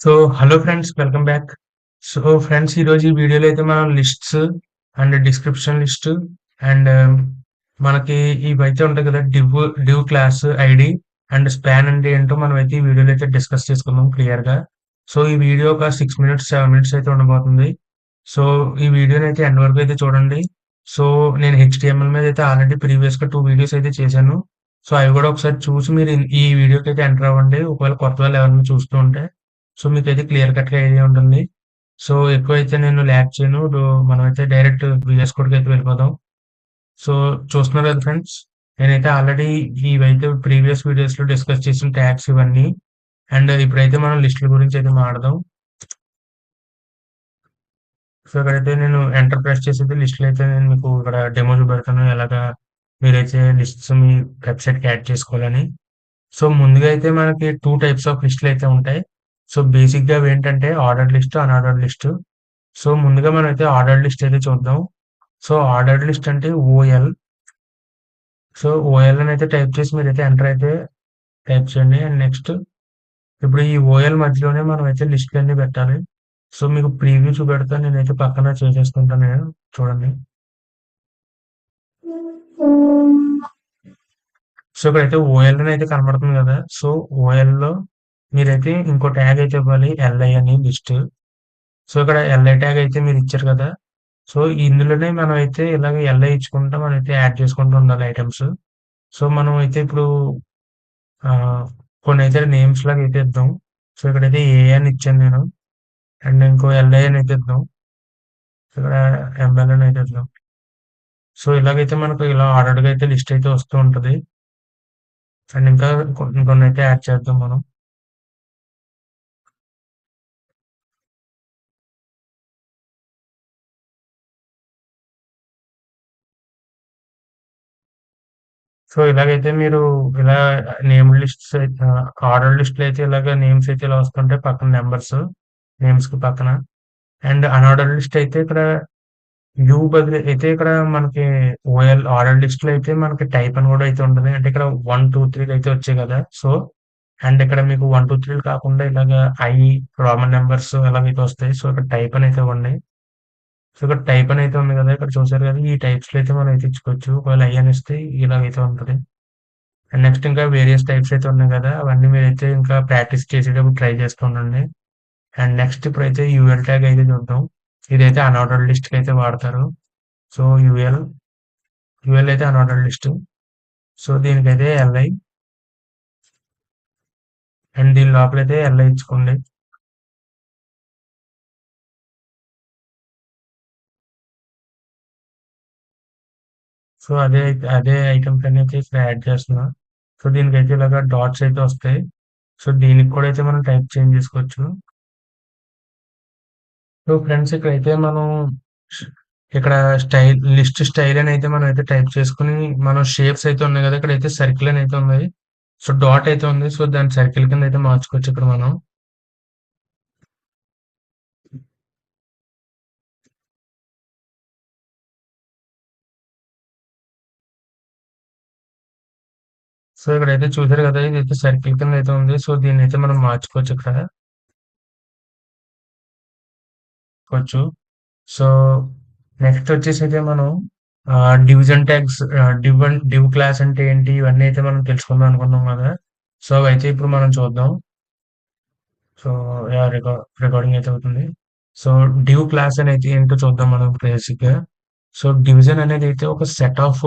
So, hello friends welcome back. So, friends ఈరోజు ఈ వీడియోలో అయితే మనం lists and description list and మనకి ఇవైతే ఉంటాయి కదా! Div div class ID and span అంటే ఏంటో మనమైతే ఈ వీడియోలో అయితే డిస్కస్ చేసుకుందాం క్లియర్‌గా. సో, ఈ వీడియో ఒక సిక్స్ మినిట్స్, సెవెన్ మినిట్స్ అయితే ఉండబోతుంది. సో, ఈ వీడియోని అయితే ఎండ్ వరకు అయితే చూడండి. సో, నేను హెచ్డిఎంఎల్ మీద అయితే ఆల్రెడీ ప్రీవియస్‌గా టూ వీడియోస్ అయితే చేశాను. సో, అవి కూడా ఒకసారి చూసి మీరు ఈ వీడియోకైతే ఎంటర్ అవ్వండి. ఒకవేళ కొత్త వాళ్ళు ఎవరైనా చూస్తూ ఉంటే. సో, మీకైతే క్లియర్ కట్‌గా ఐడియా ఉంటుంది. సో, ఎక్కువైతే నేను ల్యాబ్ చేయను. మనం మనమైతే డైరెక్ట్ విఎస్ కోడ్కి అయితే వెళ్ళిపోదాం. సో, చూస్తున్నారు కదా ఫ్రెండ్స్. నేనైతే ఆల్రెడీ ఇవైతే ప్రీవియస్ వీడియోస్‌లో డిస్కస్ చేసిన ట్యాగ్స్ ఇవన్నీ. అండ్ ఇప్పుడైతే మనం లిస్టుల గురించి అయితే మాట్లాడదాం. సో, ఇక్కడైతే నేను ఎంటర్ ప్రెస్ చేసి లిస్టులు అయితే నేను మీకు ఇక్కడ డెమో చూపెడతాను. ఎలాగా మీరైతే లిస్ట్స్ మీ వెబ్‌సైట్‌కి యాడ్ చేసుకోవాలని. సో, ముందుగా అయితే మనకి టూ టైప్స్ ఆఫ్ లిస్ట్‌లు అయితే ఉంటాయి. సో, బేసిక్‌గా ఏంటంటే order list, unorder list. So, ముందుగా మనమైతే ఆర్డర్ లిస్ట్ అయితే చూద్దాం. సో, ఆర్డర్ లిస్ట్ అంటే ఓఎల్. సో, ఓఎల్ అని అయితే టైప్ చేసి మీరు అయితే ఎంటర్ అయితే టైప్ చేయండి. అండ్ నెక్స్ట్ ఇప్పుడు ఈ ఓఎల్ మధ్యలోనే మనమైతే లిస్ట్‌లన్నీ పెట్టాలి. సో, మీకు ప్రీవ్యూ చూపెడతాను. నేనైతే పక్కన చేసేసుకుంటాను నేను. చూడండి. సో, ఇక్కడైతే ఓఎల్ అని అయితే కనబడుతుంది కదా! సో, ఓఎల్‌లో మీరైతే ఇంకో ట్యాగ్ అయితే ఇవ్వాలి. ఎల్ఐ అని లిస్ట్. సో, ఇక్కడ ఎల్ఐ ట్యాగ్ అయితే మీరు ఇచ్చారు కదా! సో, ఇందులోనే మనమైతే ఇలాగ ఎల్ఐ ఇచ్చుకుంటా మనమైతే యాడ్ చేసుకుంటూ ఉండాలి ఐటమ్స్ సో, మనం అయితే ఇప్పుడు కొన్ని అయితే నేమ్స్ లాగా అయితే ఇద్దాం. సో, ఇక్కడైతే ఏ అని ఇచ్చాను నేను. అండ్ ఇంకో ఎల్ఐ అని అయితే ఇద్దాం. ఇక్కడ ఎంఎల్ అని అయితే ఇద్దాం. సో, ఇలాగైతే మనకు ఇలా ఆర్డర్గా అయితే లిస్ట్ అయితే వస్తూ ఉంటుంది అండ్ ఇంకా ఇంకొన్ని అయితే యాడ్ చేద్దాం మనం. సో, ఇలాగైతే మీరు ఇలా నేమ్ లిస్ట్స్ అయితే ఆహ్, లిస్ట్‌లో అయితే ఇలాగ నేమ్స్ అయితే ఇలా వస్తుంటాయి. పక్కన నంబర్స్ నేమ్స్‌కి పక్కన. అండ్ అన్ఆర్డర్ లిస్ట్ అయితే ఇక్కడ యూ బదిలీ అయితే ఇక్కడ మనకి ఓఎల్ లిస్ట్ లిస్ట్‌లో అయితే మనకి టైప్ అని కూడా అయితే ఉంటుంది అంటే ఇక్కడ 1, 2, 3 అయితే వచ్చాయి కదా! సో, అండ్ ఇక్కడ మీకు 1, 2, 3 కాకుండా ఇలాగ ఐ, రోమన్ నెంబర్స్ ఇలాగైతే వస్తాయి. సో, ఇక్కడ టైప్ అని అయితే ఉన్నాయి సో, ఇక్కడ టైప్ అని అయితే ఉంది కదా! ఇక్కడ చూసారు కదా! ఈ టైప్స్‌లో అయితే మనం అయితే ఇచ్చుకోవచ్చు. ఒకవేళ ఐ అని ఇస్తే ఇలాగైతే ఉంటుంది అండ్ నెక్స్ట్ ఇంకా వేరియస్ టైప్స్ అయితే ఉన్నాయి కదా! అవన్నీ మీరైతే ఇంకా ప్రాక్టీస్ చేసేటప్పుడు ట్రై చేస్తూ ఉండండి. అండ్ నెక్స్ట్ ఇప్పుడు అయితే యూఎల్ ట్యాగ్ అయితే చూద్దాం. ఇదైతే అనార్డర్డ్ లిస్ట్‌కి అయితే వాడతారు. సో, యూఎల్ యూఎల్ అయితే అనార్డర్డ్ లిస్ట్. సో, దీనికైతే ఎల్ఐ. అండ్ దీని లోపలైతే ఎల్ఐ ఇచ్చుకోండి. సో, అదే అదే ఐటమ్స్ అన్ని అయితే ఇక్కడ యాడ్ చేస్తున్నా. సో, దీనికైతే ఇలాగ డాట్స్ అయితే వస్తాయి. సో, దీనికి కూడా అయితే మనం టైప్ చేంజ్ చేసుకోవచ్చు. సో, ఫ్రెండ్స్ ఇక్కడైతే మనం ఇక్కడ స్టైల్ లిస్ట్ స్టైల్ అని అయితే మనం అయితే టైప్ చేసుకొని మనం షేప్స్ అయితే ఉన్నాయి కదా! ఇక్కడ అయితే సర్కిల్ అని అయితే ఉంది. సో, డాట్ అయితే ఉంది. సో, దాని సర్కిల్ కింద అయితే మార్చుకోవచ్చు ఇక్కడ మనం. సో, ఇక్కడైతే చూసారు కదా! ఇది అయితే సర్కిల్ కింద అయితే ఉంది. సో, దీన్నైతే మనం మార్చుకోవచ్చు ఇక్కడ. వచ్చు. సో, నెక్స్ట్ వచ్చేసి అయితే మనం division tags ah, div div class అంటే ఏంటి? ఇవన్నీ అయితే మనం తెలుసుకుందాం అనుకున్నాం కదా! సో, అయితే ఇప్పుడు మనం చూద్దాం. సో, రికార్డింగ్ అయితే అవుతుంది. సో, డివ్ క్లాస్ అనేది ఏంటో చూద్దాం మనం బేసిక్‌గా. సో, డివిజన్ అనేది అయితే ఒక సెట్ ఆఫ్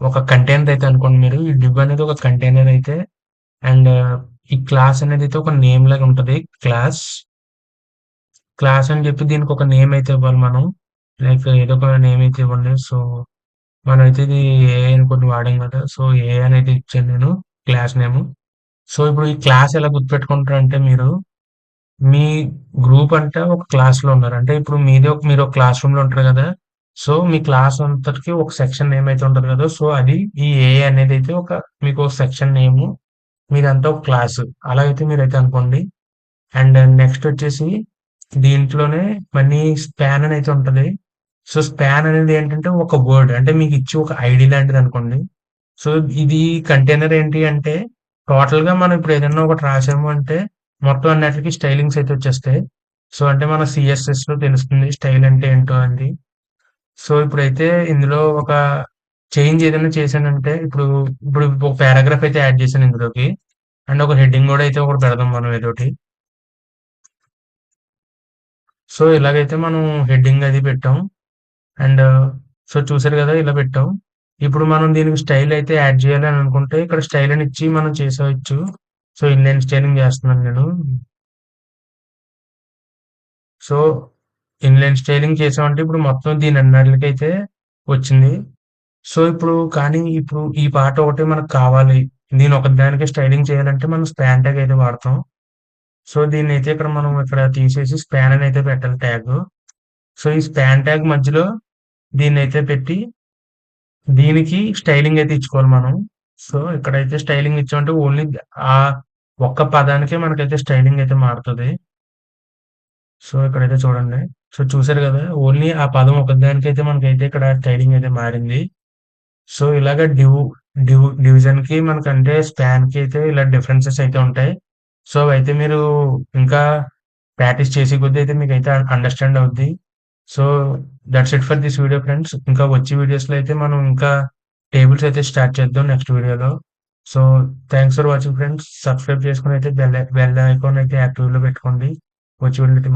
ఒక కంటైనర్ అయితే అనుకోండి మీరు. ఈ డిబ్ అనేది ఒక కంటైనర్ అయితే అండ్ ఈ క్లాస్ అనేది అయితే ఒక నేమ్ లాగా ఉంటది. క్లాస్. క్లాస్ అని చెప్పి దీనికి ఒక నేమ్ అయితే ఇవ్వాలి మనం. లైక్ ఏదో ఒక నేమ్ అయితే ఇవ్వండి. సో, మనమైతే ఇది ఏ అని కొన్ని వాడాం కదా! సో, ఏ అని అయితే ఇచ్చాను నేను క్లాస్ నేమ్ సో, ఇప్పుడు ఈ క్లాస్ ఎలా గుర్తుపెట్టుకుంటారంటే మీరు, మీ గ్రూప్ అంటే ఒక క్లాస్‌లో ఉన్నారు. అంటే ఇప్పుడు మీది ఒక మీరు ఒక క్లాస్ రూమ్‌లో ఉంటారు కదా! సో, మీ క్లాస్ అంతటికి ఒక సెక్షన్ నేమ్ అయితే ఉంటుంది కదా! సో, అది ఈ ఏ అనేది అయితే ఒక మీకు ఒక సెక్షన్ నేమ్ మీదంతా ఒక క్లాస్. అలా అయితే మీరైతే అనుకోండి. అండ్ నెక్స్ట్ వచ్చేసి దీంట్లోనే మళ్ళీ స్పాన్ అని అయితే ఉంటుంది సో, స్పాన్ అనేది ఏంటంటే ఒక వర్డ్. అంటే మీకు ఇచ్చి ఒక ఐడి లాంటిది అనుకోండి. సో, ఇది కంటైనర్ ఏంటి అంటే టోటల్‌గా మనం ఇప్పుడు ఏదైనా ఒకటి రాసాము అంటే మొత్తం అన్నిటికీ స్టైలింగ్స్ అయితే వచ్చేస్తాయి. సో, అంటే మన సీఎస్ఎస్‌లో తెలుస్తుంది స్టైల్ అంటే ఏంటో అండి. సో, ఇప్పుడైతే ఇందులో ఒక చేంజ్ ఏదైనా చేశానంటే ఇప్పుడు, ఇప్పుడు ఒక పారాగ్రాఫ్ అయితే యాడ్ చేశాను ఇందులోకి. అండ్ ఒక హెడ్డింగ్ కూడా అయితే ఒకటి పెడదాం మనం ఏదోటి. సో, ఇలాగైతే మనం హెడ్డింగ్ అది పెట్టాం. అండ్ సో, చూసారు కదా ఇలా పెట్టాం. ఇప్పుడు మనం దీనికి స్టైల్ అయితే యాడ్ చేయాలి అని అనుకుంటే ఇక్కడ స్టైల్ అని ఇచ్చి మనం చేసేయొచ్చు. సో, ఇన్‌లైన్ స్టైలింగ్ చేస్తున్నాను నేను. సో, ఇన్‌లైన్ స్టైలింగ్ చేసామంటే ఇప్పుడు మొత్తం దీని అయితే వచ్చింది. సో, ఇప్పుడు కానీ ఇప్పుడు ఈ పాట ఒకటే మనకు కావాలి. దీని ఒకదానికే స్టైలింగ్ చేయాలంటే మనం స్పాన్ ట్యాగ్ అయితే వాడతాం. సో, దీన్నైతే ఇక్కడ మనం ఇక్కడ తీసేసి స్పాన్ అని అయితే పెట్టాలి ట్యాగ్ సో, ఈ స్పాన్ ట్యాగ్ మధ్యలో దీన్ని అయితే పెట్టి దీనికి స్టైలింగ్ అయితే ఇచ్చుకోవాలి మనం. సో, ఇక్కడైతే స్టైలింగ్ ఇచ్చామంటే ఓన్లీ ఆ ఒక్క పదానికే మనకైతే స్టైలింగ్ అయితే మారుతుంది సో, ఇక్కడైతే చూడండి. సో, చూసారు కదా ఓన్లీ ఆ పదం ఒకదానికైతే మనకైతే ఇక్కడ ట్రైడింగ్ అయితే మారింది. సో, ఇలాగ డివ్ డివ్ డివిజన్కి మనకంటే స్పాన్‌కి అయితే ఇలా డిఫరెన్సెస్ అయితే ఉంటాయి. సో, అవైతే మీరు ఇంకా ప్రాక్టీస్ చేసే కొద్దీ అయితే మీకైతే అండర్‌స్టాండ్ అవుద్ది. So, that's it for this video friends. ఇంకా వచ్చే వీడియోస్‌లో అయితే మనం ఇంకా టేబుల్స్ అయితే స్టార్ట్ చేద్దాం నెక్స్ట్ వీడియోలో. So, thanks for watching friends. Subscribe చేసుకొని అయితే బెల్ బెల్ ఐకాన్ అయితే యాక్టివ్‌లో పెట్టుకోండి. వచ్చి వీడియో అయితే